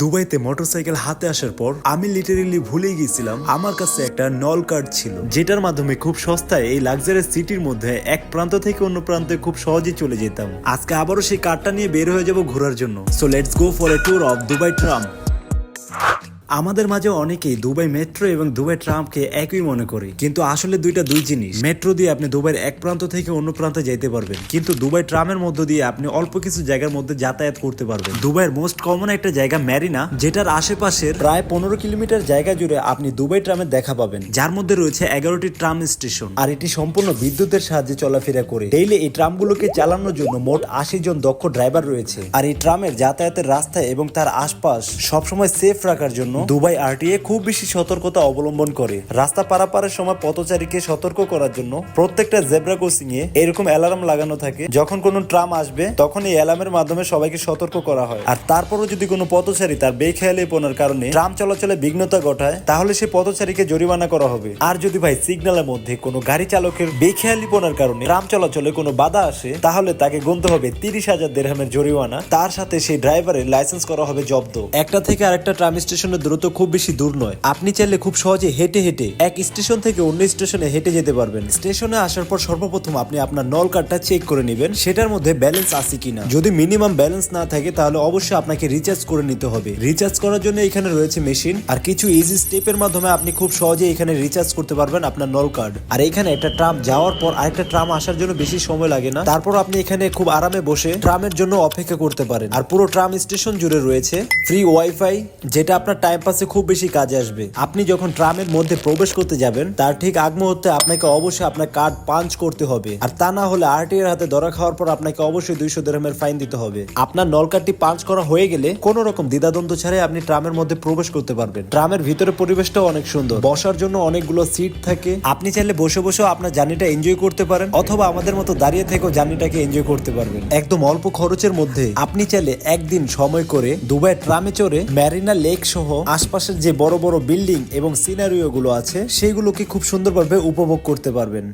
দুবাইতে মোটরসাইকেল হাতে আসার পর আমি লিটারেলি ভুলে গিয়েছিলাম, আমার কাছে একটা নল কার্ড ছিল, যেটার মাধ্যমে খুব সস্তায় এই লাক্সারি সিটির মধ্যে এক প্রান্ত থেকে অন্য প্রান্তে খুব সহজেই চলে যেতাম। আজকে আবারও সেই কার্ডটা নিয়ে বের হয়ে যাব ঘোরার জন্য। So let's go for a tour of Dubai tram আমাদের মাঝে অনেকেই দুবাই মেট্রো এবং দুবাই ট্রামকে একই মনে করে। কিন্তু আসলে দুইটা দুই জিনিস। মেট্রো দিয়ে আপনি দুবাইয়ের এক প্রান্ত থেকে অন্য প্রান্তে যেতে পারবেন। কিন্তু দুবাই ট্রামের মধ্য দিয়ে আপনি অল্প কিছু জায়গার মধ্যে যাতায়াত করতে পারবেন। দুবাইয়ের মোস্ট কমন একটা জায়গা ম্যারিনা, যেটার আশেপাশের প্রায় পনেরো কিলোমিটার জায়গা জুড়ে আপনি দুবাই ট্রামের দেখা পাবেন। যার মধ্যে রয়েছে এগারোটি ট্রাম স্টেশন। আর এটি সম্পূর্ণ বিদ্যুতের সাহায্যে চলাফেরা করে। ডেইলি এই ট্রামগুলোকে চালানোর জন্য মোট আশি জন দক্ষ ড্রাইভার রয়েছে। আর এই ট্রামের যাতায়াতের রাস্তা এবং তার আশপাশ সবসময় সেফ রাখার জন্য দুবাই আরটিএ খুব বেশি সতর্কতা অবলম্বন করে। রাস্তা পারাপারের সময় পথচারীকে সতর্ক করার জন্য প্রত্যেকটা জেব্রা ক্রসিং এ এরকম অ্যালার্ম লাগানো থাকে। যখন কোনো ট্রাম আসবে, তখন এই অ্যালার্মের মাধ্যমে সবাইকে সতর্ক করা হয়। আর তারপরও যদি কোনো পথচারী তার বেখেয়ালি পনার কারণে ট্রাম চলাচলে বিঘ্নতা ঘটায়, তাহলে সে পথচারীকে জরিমানা করা হবে। আর যদি ভাই সিগন্যালের মধ্যে কোনো গাড়ি চালকের বেখেয়ালি পনার কারণে ট্রাম চলাচলে কোনো বাধা আসে, তাহলে তাকে গুনতে হবে তিরিশ হাজার দেড়হামের জরিমানা। তার সাথে সেই ড্রাইভারের লাইসেন্স করা হবে জব্দ। একটা থেকে আরেকটা ট্রাম স্টেশনের দূরত্ব খুব বেশি দূর নয়। আপনি চাইলে খুব সহজে হেঁটে হেঁটে এক স্টেশন থেকে অন্য স্টেশনে হেঁটে যেতে পারবেন। স্টেশনে আসার পর সর্বপ্রথম আপনি আপনার নল কার্ডটা চেক করে নেবেন, সেটার মধ্যে ব্যালেন্স আছে কিনা। যদি মিনিমাম ব্যালেন্স না থাকে, তাহলে অবশ্যই আপনাকে রিচার্জ করে নিতে হবে। রিচার্জ করার জন্য এখানে রয়েছে মেশিন, আর কিছু ইজি স্টেপের মাধ্যমে আপনি খুব সহজে এখানে রিচার্জ করতে পারবেন আপনার নল কার্ড। আর এখানে একটা ট্রাম যাওয়ার পর আরেকটা ট্রাম আসার জন্য বেশি সময় লাগে না। তারপর আপনি এখানে খুব আরামে বসে ট্রামের জন্য অপেক্ষা করতে পারেন। আর পুরো ট্রাম স্টেশন জুড়ে রয়েছে ফ্রি ওয়াইফাই, যেটা আপনার টাইম পাসে খুব বেশি কাজে আসবে। আপনি যখন ট্রামের মধ্যে প্রবেশ করতে যাবেন, তার ঠিক আগ মুহূর্তে আপনাকে অবশ্যই আপনার কার্ড পাঞ্চ করতে হবে। আর তা না হলে আরটি এর হাতে ধরা খাওয়ার পর আপনাকে অবশ্যই দুইশো দেড়মের ফাইন দিতে হবে। আপনার নল কার্ডটি পাঞ্চ করা হয়ে গেলে কোনো রকম দ্বিধাদ্বন্দ্ব ছাড়াই আপনি ট্রামের মধ্যে প্রবেশ করতে পারবেন। ট্রামের ভিতরে পরিবেশটাও অনেক সুন্দর। বসার জন্য অনেকগুলো সিট থাকে। আপনি চাইলে বসে বসেও আপনার জার্নিটা এনজয় করতে পারেন, অথবা আমাদের মতো দাঁড়িয়ে থেকেও জার্নিটাকে এনজয় করতে পারবেন। একদম অল্প খরচের মধ্যে আপনি চাইলে একদিন সময় করে দুবাই ট্রামে চড়ে ম্যারিনা লেক সহ আশপাশের যে বড় বড় বিল্ডিং এবং সিনারিও গুলো আছে সেগুলোকে খুব সুন্দরভাবে উপভোগ করতে পারবেন।